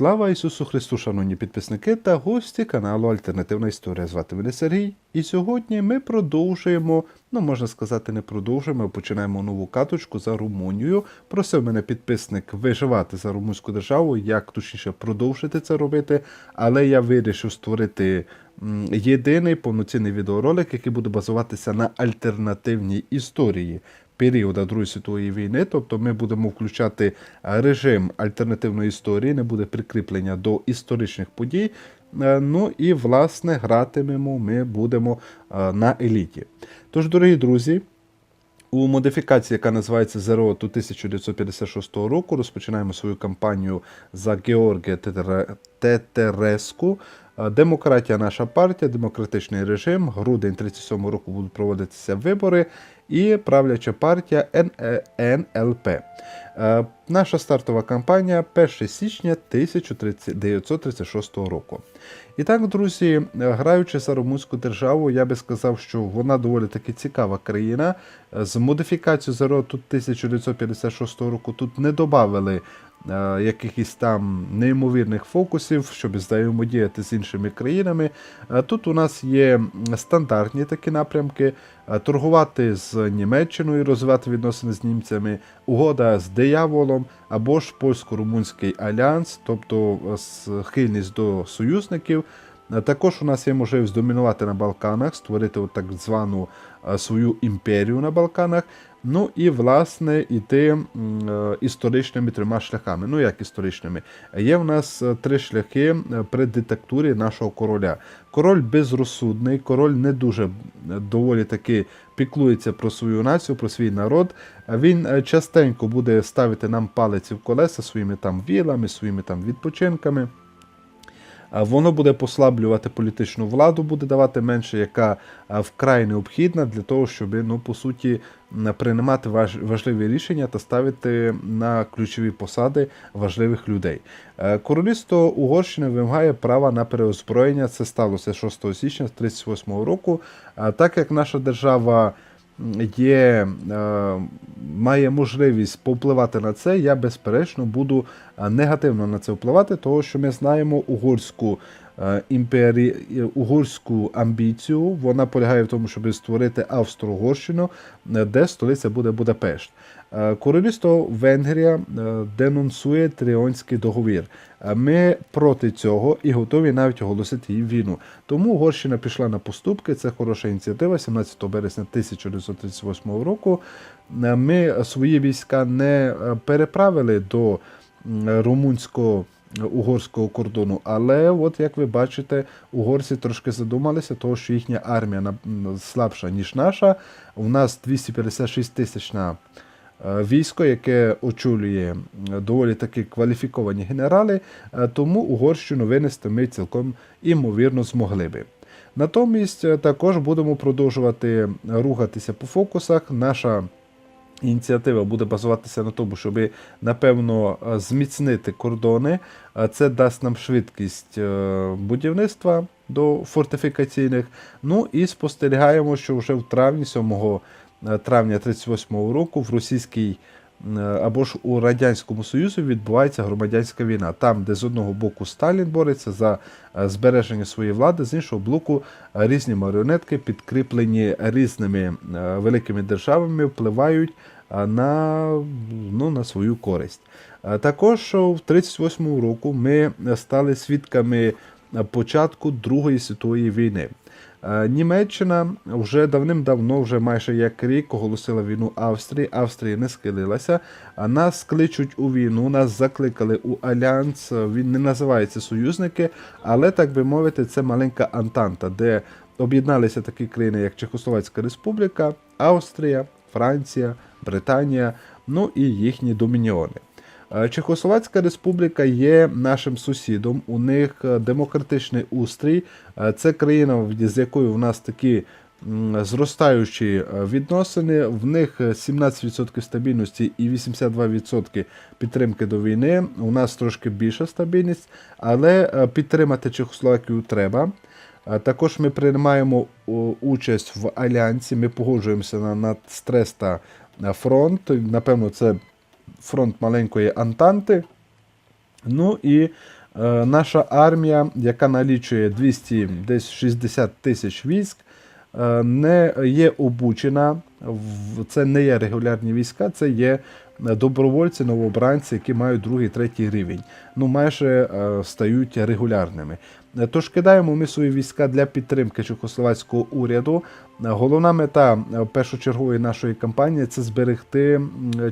Слава Ісусу Христу, шановні підписники та гості каналу Альтернативна Історія. Звати мене Сергій. І сьогодні ми продовжуємо, ну можна сказати, не продовжуємо, а починаємо нову каточку за Румунію. Просив мене підписник виживати за румунську державу, як точніше продовжити це робити. Але я вирішив створити єдиний повноцінний відеоролик, який буде базуватися на альтернативній історії періоду Другої світової війни, тобто ми будемо включати е, режим альтернативної історії, не буде прикріплення до історичних подій. Е, Ну і власне гратимемо ми будемо е, на еліті. Тож, дорогі друзі, у модифікації, яка називається Zero 1956 року, розпочинаємо свою кампанію за Георгія Тетереску. Демократія наша партія, демократичний режим. Грудень 37 року будуть проводитися вибори. І правляча партія НЛП. Е, Наша стартова кампанія 1 січня 1936 року. І так, друзі, граючи за румунську державу, я би сказав, що вона доволі таки цікава країна. З модифікацією за року 1956 року тут не додавали якихось там неймовірних фокусів, щоб взаємодіяти з іншими країнами. Е, Тут у нас є стандартні такі напрямки: е, торгувати з Німеччиною, розвивати відносини з німцями, угода з дияволом або ж польсько-румунський альянс, тобто е, схильність до союзників. Е, Також у нас є можливість домінувати на Балканах, створити от так звану е, свою імперію на Балканах. Ну і власне іти е, історичними трьома шляхами. Ну як історичними? Є в нас три шляхи при диктатурі нашого короля. Король безрозсудний, король не дуже доволі таки піклується про свою націю, про свій народ. Він частенько буде ставити нам палиці в колеса своїми там вілами, своїми там відпочинками. Воно буде послаблювати політичну владу, буде давати менше, яка вкрай необхідна для того, щоб ну, по суті приймати важливі рішення та ставити на ключові посади важливих людей. Е, Королівство Угорщини вимагає права на переозброєння. Це сталося 6 січня 1938 року. Так як наша держава є, е, має можливість повпливати на це, я безперечно буду е, негативно на це впливати, тому що ми знаємо угорську е, імпері... угорську амбіцію. Вона полягає в тому, щоб створити Австро-Угорщину, де столиця буде Будапешт. Королівство Венгрія е, денонсує Тріонський договір. Е, Ми проти цього і готові навіть оголосити їй війну. Тому Угорщина пішла на поступки. Це хороша ініціатива. 17 березня 1938 року. Е, Ми свої війська не переправили до румунського. Угорського кордону, але от як ви бачите, угорці трошки задумалися, того що їхня армія слабша ніж наша. У нас 256 тисячна військо, яке очолює доволі таки кваліфіковані генерали, е, тому Угорщину винести ми цілком імовірно змогли би. Натомість е, також будемо продовжувати рухатися по фокусах. Наша ініціатива буде базуватися на тому, щоб, напевно, е, зміцнити кордони. Е, Це дасть нам швидкість е, будівництва до фортифікаційних. Ну і спостерігаємо, що вже в травні, 7 травня 38 року, в російській е, або ж у Радянському Союзі відбувається громадянська війна. Там, де з одного боку Сталін бореться за е, збереження своєї влади, з іншого боку, е, різні маріонетки, підкріплені різними е, великими державами, впливають е, на, ну, на свою користь. Е, Також в 1938 року ми стали свідками е, початку Другої світової війни. Е, Німеччина вже давним-давно, вже майже як рік, оголосила війну Австрії. Австрія не схилилася. Нас кличуть у війну, нас закликали у альянс. Він не називається союзники, але так би мовити, це маленька Антанта, де об'єдналися такі країни, як Чехословацька Республіка, Австрія, Франція, Британія, ну і їхні домініони. Е, Чехословацька республіка є нашим сусідом. У них е, демократичний устрій. Е, Це країна, з якою в нас такі зростаючі відносини. В них е, 17% стабільності і 82% підтримки до війни. У нас трошки більша стабільність, але підтримати Чехословакію треба. Також ми приймаємо участь в альянсі. Ми погоджуємося на, на стрес та фронт. Напевно, це фронт маленької Антанти. Ну і Е, Наша армія, яка налічує 200 десь 60 тисяч військ, е, не є обучена. в- Це не є регулярні війська, це є добровольці, новобранці, які мають другий, третій рівень. Ну, майже е, стають регулярними. Е, Тож кидаємо ми свої війська для підтримки чехословацького уряду. Е, Головна мета е, першочергової нашої кампанії це зберегти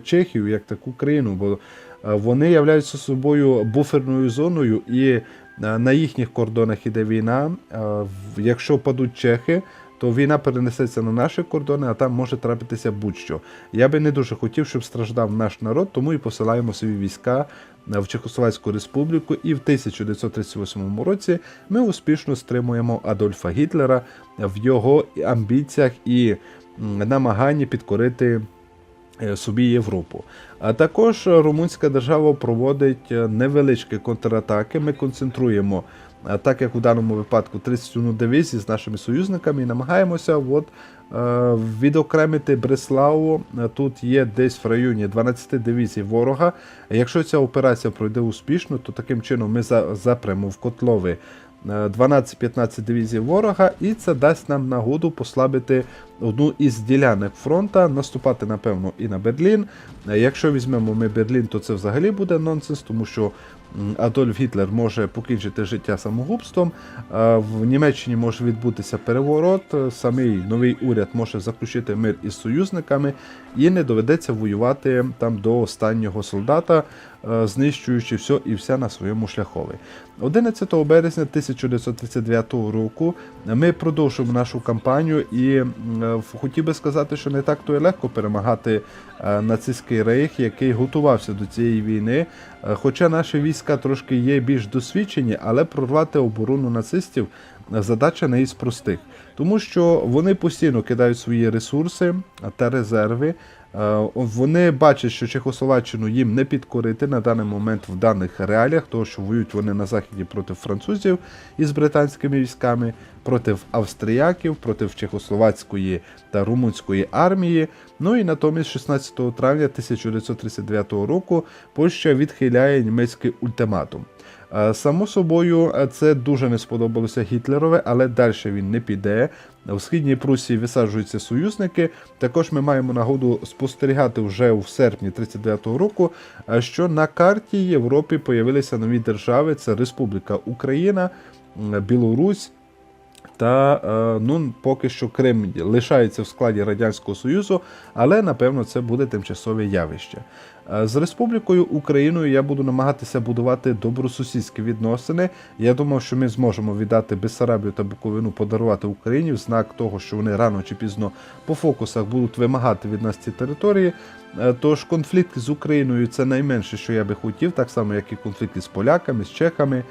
Чехію як таку країну, бо е, вони являються собою буферною зоною, і е, на їхніх кордонах іде війна. Е, Якщо падуть чехи, то війна перенесеться на наші кордони, а там може трапитися будь-що. Я би не дуже хотів, щоб страждав наш народ, тому і посилаємо свої війська е, в Чехословацьку республіку. І в 1938 році ми успішно стримуємо Адольфа Гітлера в його амбіціях і намаганні підкорити е, собі Європу. А також румунська держава проводить е, невеличкі контратаки. Ми концентруємо, так як у даному випадку 31 дивізію з нашими союзниками, і намагаємося от, е, відокремити Бреславу. Е, Тут є десь в районі 12 дивізій ворога. Якщо ця операція пройде успішно, то таким чином ми за- запремо в котлови е, 12-15 дивізій ворога, і це дасть нам нагоду послабити одну із ділянок фронта, наступати, напевно, і на Берлін. Е, Якщо візьмемо ми Берлін, то це взагалі буде нонсенс, тому що Адольф Гітлер може покінчити життя самогубством. В Німеччині може відбутися переворот, е, самий новий уряд може заключити мир із союзниками, і не доведеться воювати там до останнього солдата, е, знищуючи все і вся на своєму шляхові. 11 березня 1939 року ми продовжуємо нашу кампанію, і е, хотів би сказати, що не так то і легко перемагати нацистський рейх, який готувався до цієї війни. Хоча наші війська трошки є більш досвідчені, але прорвати оборону нацистів е, задача не із простих, тому що вони постійно кидають свої ресурси та резерви. Е, Вони бачать, що Чехословаччину їм не підкорити на даний момент в даних реаліях, тому що воюють вони на заході проти французів із британськими військами, проти австріяків, проти чехословацької та румунської армії. Ну і натомість 16 травня 1939 року Польща відхиляє німецький ультиматум. Е, Само собою, е, це дуже не сподобалося Гітлерове, але далі він не піде. В східній Прусії висаджуються союзники. Також ми маємо нагоду спостерігати вже в серпні 39-го року, е, що на карті Європи появилися нові держави: це Республіка Україна, Білорусь. Та ну, поки що Крим лишається в складі Радянського Союзу, але напевно це буде тимчасове явище. Е, З Республікою Україною я буду намагатися будувати добросусідські відносини. Я думав, що ми зможемо віддати Бессарабію та Буковину подарувати Україні в знак того, що вони рано чи пізно по фокусах будуть вимагати від нас ці території. Е, Тож конфлікт з Україною це найменше, що я би хотів, так само як і конфлікти з поляками, з чехами.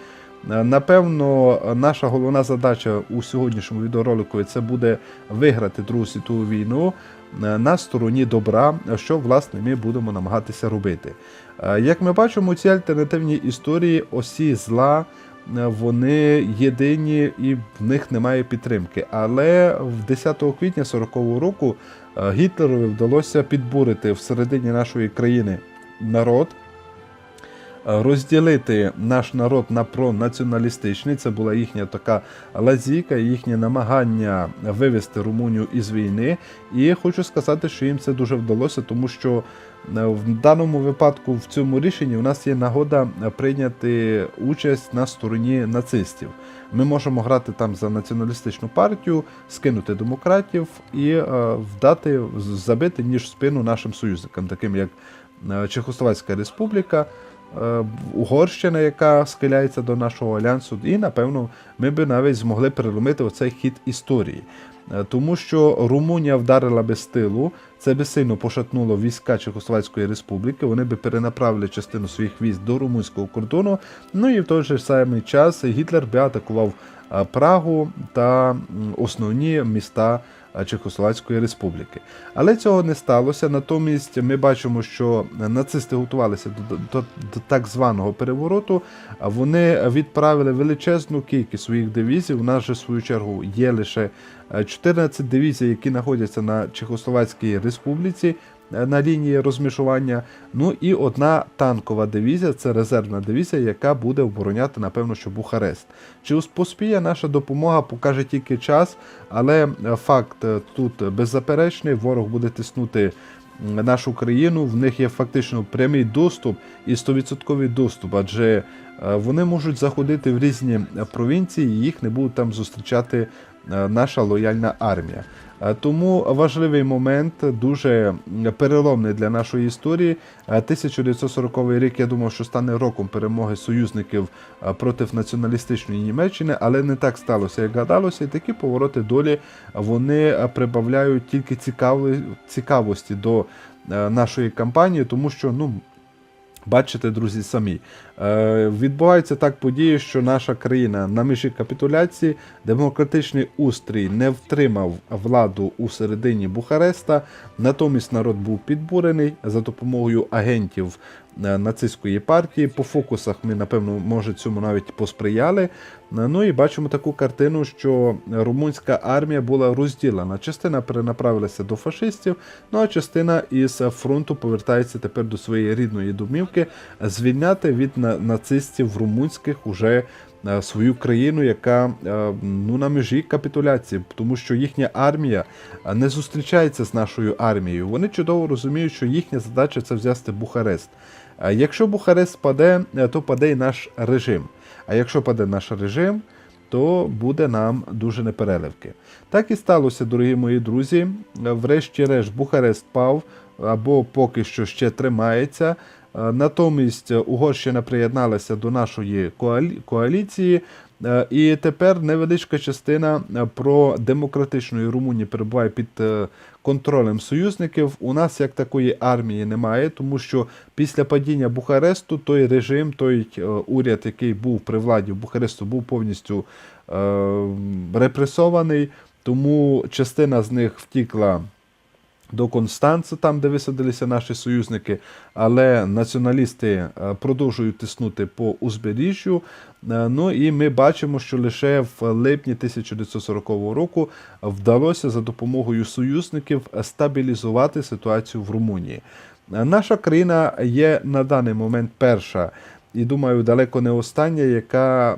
Е, Напевно, наша головна задача у сьогоднішньому відеоролику це буде виграти Другу світову війну на стороні добра, що власне ми будемо намагатися робити. Е, Як ми бачимо, ці альтернативні історії осі зла. е, Вони єдині і в них немає підтримки. Але в 10 квітня 40-го року е, Гітлерові вдалося підбурити всередині нашої країни народ, е, розділити наш народ на пронаціоналістичний. Це була їхня така лазіка, їхнє намагання вивести Румунію із війни. І хочу сказати, що їм це дуже вдалося, тому що е, в даному випадку в цьому рішенні у нас є нагода прийняти участь на стороні нацистів. Ми можемо грати там за націоналістичну партію, скинути демократів і е, вдати забити ніж спину нашим союзникам, таким як е, Чехословацька Республіка. Е, Угорщина, яка схиляється до нашого альянсу, і напевно ми би навіть змогли переломити оцей хід історії. Е, Тому що Румунія вдарила без тилу, це би сильно пошатнуло війська Чехословацької республіки. Вони би перенаправили частину своїх військ до румунського кордону. Ну і в той же самий час Гітлер би атакував е, Прагу та основні міста Чехословацької республіки. Але цього не сталося. Натомість ми бачимо, що нацисти готувалися до, до, до так званого перевороту. Вони відправили величезну кількість своїх дивізій. У нас же, в свою чергу, є лише е, 14 дивізій, які знаходяться на Чехословацькій республіці. Е, на лінії розмішування. Ну і одна танкова дивізія, це резервна дивізія, яка буде обороняти, напевно, що Бухарест. Чи поспіє наша допомога, покаже тільки час, але е, факт е, тут беззаперечний, ворог буде тиснути нашу країну, в них є фактично прямий доступ і 100% доступ, адже вони можуть заходити в різні провінції, і їх не будуть там зустрічати наша лояльна армія. Е, Тому важливий момент, дуже переломний для нашої історії. Е, 1940 рік, я думав, що стане роком перемоги союзників е, проти націоналістичної Німеччини, але не так сталося, як гадалося, і такі повороти долі вони е, прибавляють тільки цікавості до е, нашої кампанії, тому що ну. Бачите, друзі, самі. Е, відбуваються так події, що наша країна на межі капітуляції, демократичний устрій не втримав владу у середині Бухареста, натомість народ був підбурений за допомогою агентів нацистської партії. По фокусах ми, напевно, може цьому навіть посприяли. Е, Ну і бачимо таку картину, що румунська армія була розділена. Частина перенаправилася до фашистів, ну а частина із фронту повертається тепер до своєї рідної домівки, звільняти від нацистів румунських уже е, свою країну, яка е, ну на межі капітуляції, тому що їхня армія е, не зустрічається з нашою армією. Вони чудово розуміють, що їхня задача це взяти Бухарест. Е, Якщо Бухарест паде, е, то паде і наш режим. А якщо паде наш режим, то буде нам дуже непереливки. Так і сталося, дорогі мої друзі. Врешті-решт Бухарест пав або поки що ще тримається. Е, Натомість Угорщина приєдналася до нашої коалі- коаліції, е, і тепер невеличка частина е, про демократичної Румунії перебуває під е, контролем союзників. У нас як такої армії немає, тому що після падіння Бухаресту той режим, той е, уряд, який був при владі в Бухаресту, був повністю е, репресований, тому частина з них втікла до Констанци, там, де висадилися наші союзники, але націоналісти е, продовжують тиснути по узбережжю. Е, Ну і ми бачимо, що лише в липні 1940 року вдалося за допомогою союзників стабілізувати ситуацію в Румунії. Е, Наша країна є на даний момент перша. І думаю, далеко не остання, яка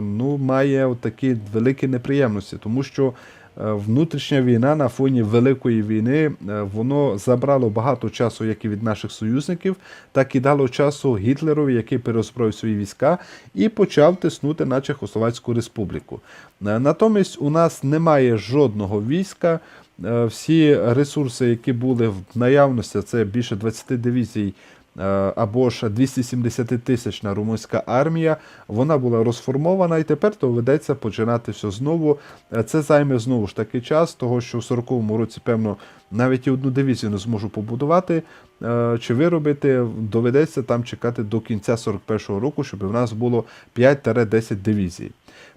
ну, має такі великі неприємності, тому що внутрішня війна на фоні великої війни е, воно забрало багато часу, як і від наших союзників, так і дало часу Гітлерові, який переозброїв свої війська, і почав тиснути на Чехословацьку республіку. Е, Натомість у нас немає жодного війська. Е, Всі ресурси, які були в наявності, це більше 20 дивізій е, або ж 270 тисячна румунська армія, вона була розформована і тепер доведеться починати все знову. Е, Це займе знову ж таки час, того що в 40-му році, певно, навіть і одну дивізію не зможу побудувати е, чи виробити. Доведеться там чекати до кінця 41-го року, щоб в нас було 5-10 дивізій.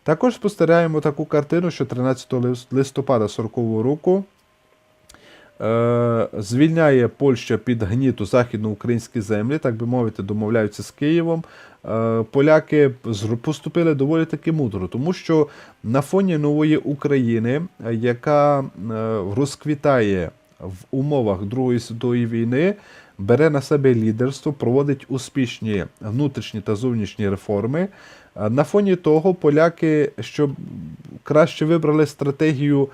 Також спостерігаємо таку картину, що 13 листопада 40-го року е, звільняє Польща під гніту західноукраїнські землі, так би мовити, домовляються з Києвом. Е, Поляки поступили доволі таки мудро, тому що на фоні нової України, е, яка е, розквітає в умовах Другої світової війни, бере на себе лідерство, проводить успішні внутрішні та зовнішні реформи. Е, На фоні того поляки, щоб краще вибрали стратегію е,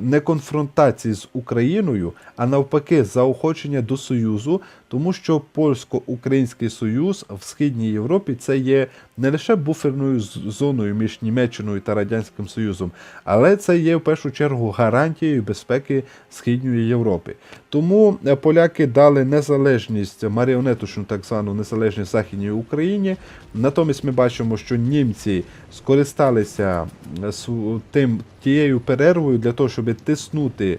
не конфронтації з Україною, а навпаки, заохочення до Союзу, тому що польсько-український союз в східній Європі це є не лише буферною зоною між Німеччиною та Радянським Союзом, але це є в першу чергу гарантією безпеки Східної Європи. Тому е, поляки дали незалежність маріонеточну, так звану незалежність Західній Україні. Натомість ми бачимо, що німці скористалися е, тим тією перервою для того, щоб тиснути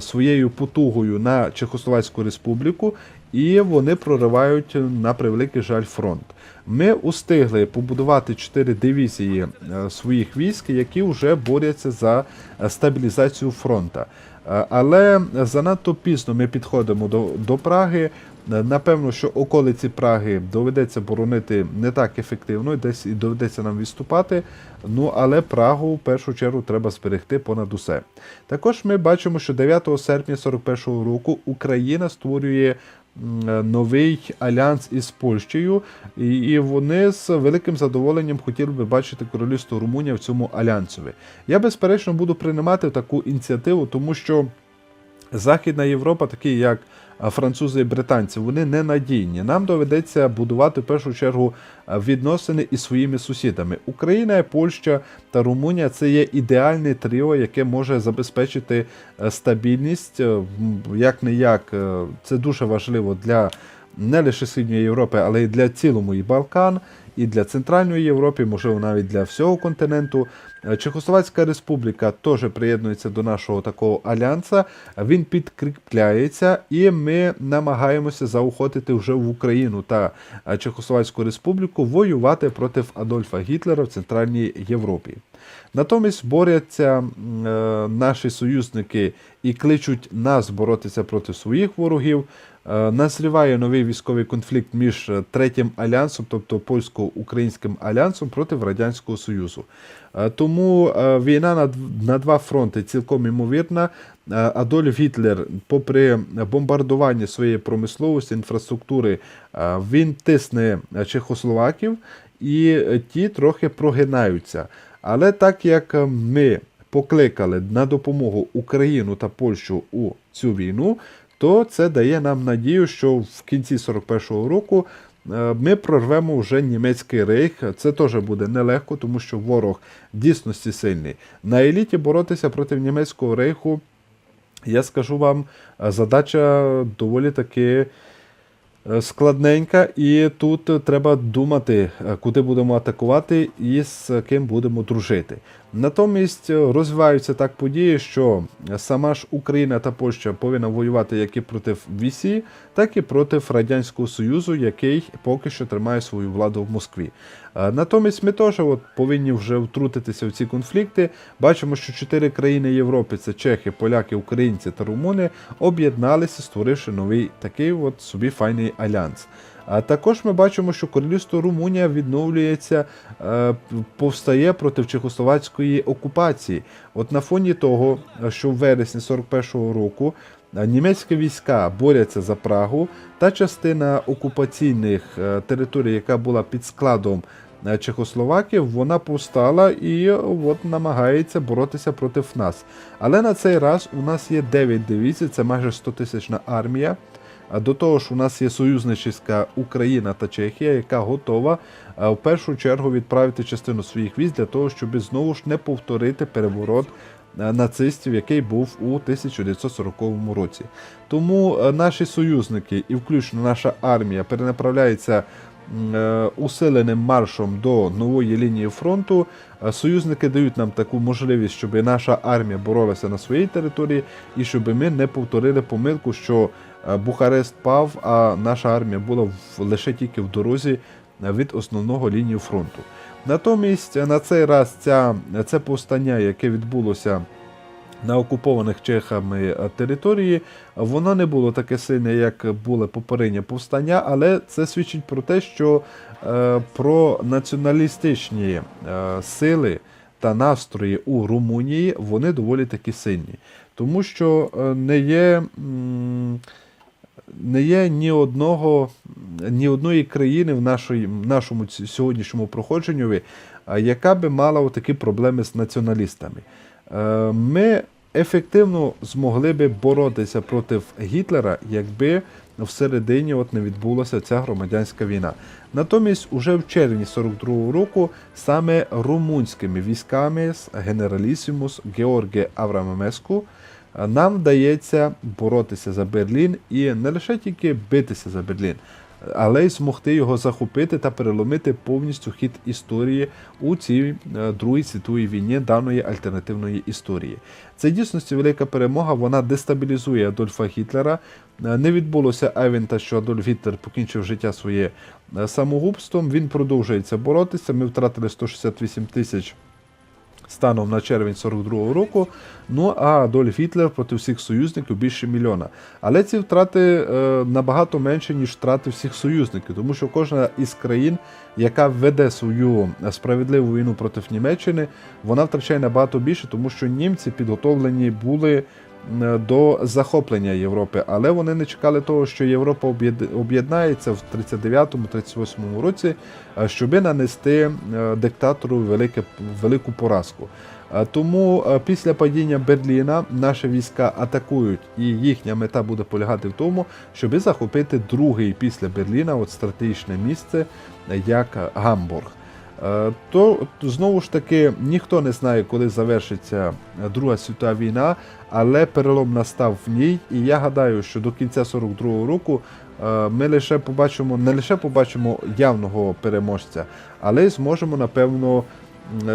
своєю потугою на Чехословацьку республіку, і вони проривають на превеликий жаль фронт. Ми устигли побудувати чотири дивізії е, своїх військ, які вже борються за е, стабілізацію фронта. Е, Але занадто пізно ми підходимо до, до Праги. Е, Напевно, що околиці Праги доведеться боронити не так ефективно, десь і доведеться нам відступати. Ну але Прагу в першу чергу треба зберегти понад усе. Також ми бачимо, що 9 серпня 41-го року Україна створює е, новий альянс із Польщею, і, вони з великим задоволенням хотіли би бачити королівство Румунія в цьому альянсові. Я безперечно буду приймати таку ініціативу, тому що Західна Європа, такі як французи і британці, вони ненадійні. Нам доведеться будувати в першу чергу відносини із своїми сусідами. Україна, Польща та Румунія це є ідеальне тріо, яке може забезпечити е, стабільність. Е, Як не як, е, це дуже важливо для не лише Східної Європи, але й для цілому і Балкан, і для Центральної Європи, можливо, навіть для всього континенту. Е, Чехословацька республіка теж приєднується до нашого такого альянса. Він підкріпляється, і ми намагаємося заохотити вже в Україну та е, Чехословацьку республіку воювати проти Адольфа Гітлера в Центральній Європі. Натомість борються е, наші союзники і кличуть нас боротися проти своїх ворогів. Е, Назріває новий військовий конфлікт між е, третім альянсом, тобто польсько-українським альянсом проти Радянського Союзу. Е, Тому війна на, два фронти цілком імовірна. Адольф Гітлер, попри бомбардування своєї промисловості, інфраструктури, він тисне Чехословаків, і ті трохи прогинаються. Але так як ми покликали на допомогу Україну та Польщу у цю війну, то це дає нам надію, що в кінці 41-го року е, ми прорвемо вже німецький рейх. Це теж буде нелегко, тому що ворог дійсності сильний. На еліті боротися проти німецького рейху, я скажу вам, задача доволі таки. е, Складненька, і тут треба думати, е, куди будемо атакувати і з ким будемо дружити. Натомість е, розвиваються так події, що сама ж Україна та Польща повинна воювати як і проти Вісі, так і проти Радянського Союзу, який поки що тримає свою владу в Москві. Е, Натомість ми теж от повинні вже втрутитися в ці конфлікти. Бачимо, що чотири країни Європи це чехи, поляки, українці та румуни об'єдналися, створивши новий такий от собі файний альянс. А також ми бачимо, що королівство Румунія відновлюється, е, повстає проти чехословацької окупації. От на фоні того, що в вересні 41-го року е, німецькі війська борються за Прагу, та частина окупаційних е, територій, яка була під складом Чехословаків, вона повстала і от намагається боротися проти нас. Але на цей раз у нас є 9 дивізій, це майже 100 тисячна армія. До того ж, у нас є союзничська Україна та Чехія, яка готова е, в першу чергу відправити частину своїх військ для того, щоб знову ж не повторити переворот е, нацистів, який був у 1940 році. Тому е, наші союзники, і включно наша армія, перенаправляється усиленим маршом до нової лінії фронту. Союзники дають нам таку можливість, щоб наша армія боролася на своїй території, і щоб ми не повторили помилку, що Бухарест пав, а наша армія була лише тільки в дорозі е, від основного лінії фронту. Натомість е, на цей раз ця, це повстання, яке відбулося на окупованих чехами е, території, воно не було таке сильне, як було попереднє повстання, але це свідчить про те, що е, про націоналістичні е, сили та настрої у Румунії вони доволі таки сильні. Тому що е, не є. м, не є ні одного, ні одної країни в, нашої, нашому сьогоднішньому проходженню, яка би мала такі проблеми з націоналістами. Е, Ми ефективно змогли би боротися проти Гітлера, якби всередині от не відбулася ця громадянська війна. Натомість, уже в червні 42-го року саме румунськими військами з генералісімус Георге Аврамамеску нам вдається боротися за Берлін і не лише тільки битися за Берлін, але й змогти його захопити та переломити повністю хід історії у цій е, Другій світовій війні даної альтернативної історії. Це дійсності велика перемога. Вона дестабілізує Адольфа Гітлера. Е, Не відбулося Евента, що Адольф Гітлер покінчив життя своє е, самогубством. Він продовжується боротися. Ми втратили 168 тисяч станом на червень 42-го року. Ну а Адольф Гітлер проти всіх союзників більше мільйона. Але ці втрати е, набагато менше, ніж втрати всіх союзників, тому що кожна із країн, яка веде свою справедливу війну проти Німеччини, вона втрачає набагато більше, тому що німці підготовлені були до захоплення Європи, але вони не чекали того, що Європа об'єднається в 39-38 році, е, щоби нанести е, диктатору велике, велику поразку. Е, Тому е, після падіння Берліна наші війська атакують, і їхня мета буде полягати в тому, щоб захопити другий після Берліна, от стратегічне місце, е, як Гамбург. Е, То знову ж таки ніхто не знає, коли завершиться е, Друга світова війна, але перелом настав в ній, і я гадаю, що до кінця 42-го року е, ми лише побачимо не лише побачимо явного переможця, але й зможемо напевно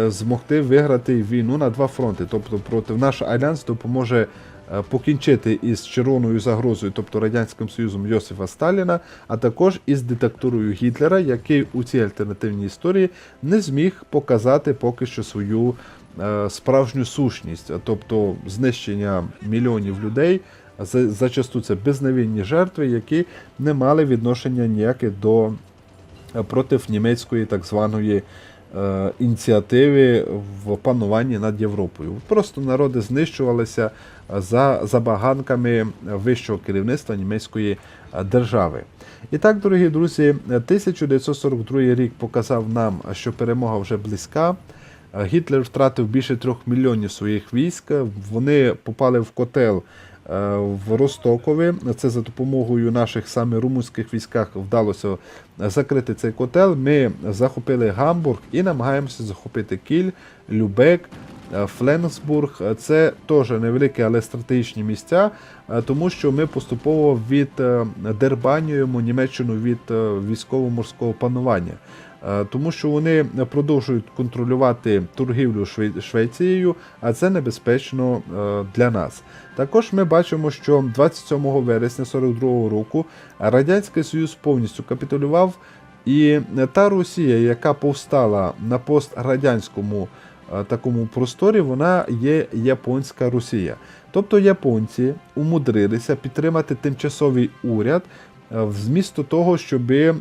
змогти виграти війну на два фронти. Тобто проти наш альянс допоможе покінчити із червоною загрозою, тобто Радянським Союзом Йосифа Сталіна, а також із диктатурою Гітлера, який у цій альтернативній історії не зміг показати поки що свою е, справжню сущність, тобто знищення мільйонів людей. За- Зачасту це безневинні жертви, які не мали відношення ніяке до е, проти німецької так званої е, ініціативи в пануванні над Європою. Просто народи знищувалися е, за забаганками вищого керівництва німецької е, держави. І так, дорогі друзі, 1942 рік показав нам, що перемога вже близька. Е, Гітлер втратив більше трьох мільйонів своїх військ. Вони попали в котел е, в Ростокові. Це за допомогою наших саме румунських військах вдалося закрити цей котел. Ми захопили Гамбург і намагаємося захопити Кіль, Любек. Е, Фленсбург це теж невеликі, але стратегічні місця, е, тому що ми поступово від е, дербанюємо Німеччину від е, військово-морського панування. Е, Тому що вони продовжують контролювати торгівлю Швецією, а це небезпечно е, для нас. Також ми бачимо, що 27 вересня 42 року Радянський Союз повністю капітулював, і та Росія, яка повстала на пострадянському е, такому просторі, вона є японська Росія. Тобто японці умудрилися підтримати тимчасовий уряд. е, Вмісто того, щоб е,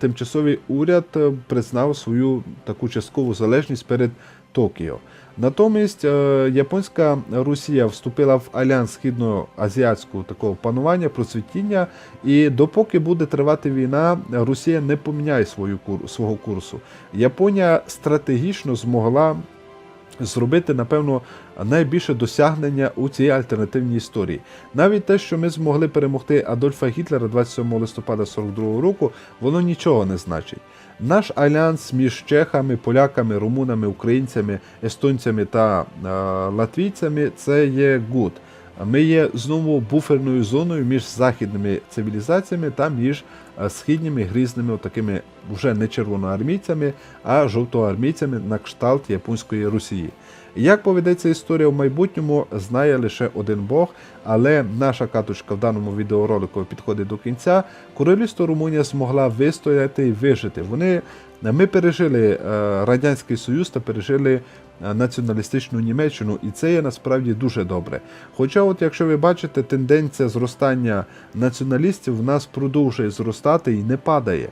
тимчасовий уряд е, признав свою таку часткову залежність перед Токіо. Натомість е, японська Росія вступила в альянс східноазіатського такого панування, процвітіння, і допоки буде тривати війна, Росія не поміняє свою свого курсу. Японія стратегічно змогла зробити, напевно, найбільше досягнення у цій альтернативній історії. Навіть те, що ми змогли перемогти Адольфа Гітлера 27 листопада 42 року, воно нічого не значить. Наш альянс між чехами, поляками, румунами, українцями, естонцями та е, латвійцями це є гуд. Ми є знову буферною зоною між західними цивілізаціями та між східніми грізними такими вже не червоноармійцями, а жовтоармійцями на кшталт японської Росії. Як поведеться історія в майбутньому, знає лише один Бог, але наша каточка в даному відеоролику підходить до кінця. Королівство Румунія змогла вистояти і вижити. Вони ми пережили е, Радянський Союз та пережили е, націоналістичну Німеччину, і це є насправді дуже добре. Хоча, от якщо ви бачите, тенденція зростання націоналістів в нас продовжує зростати і не падає.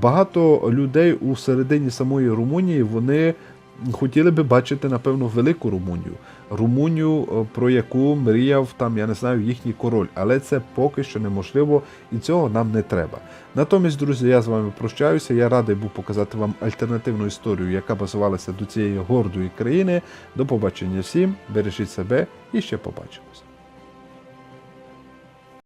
Багато людей у середині самої Румунії вони хотіли би бачити, напевно, велику Румунію. Румунію, е, про яку мріяв там, я не знаю, їхній король, але це поки що неможливо і цього нам не треба. Натомість, друзі, я з вами прощаюся. Я радий був показати вам альтернативну історію, яка базувалася до цієї гордої країни. До побачення всім, бережіть себе і ще побачимось.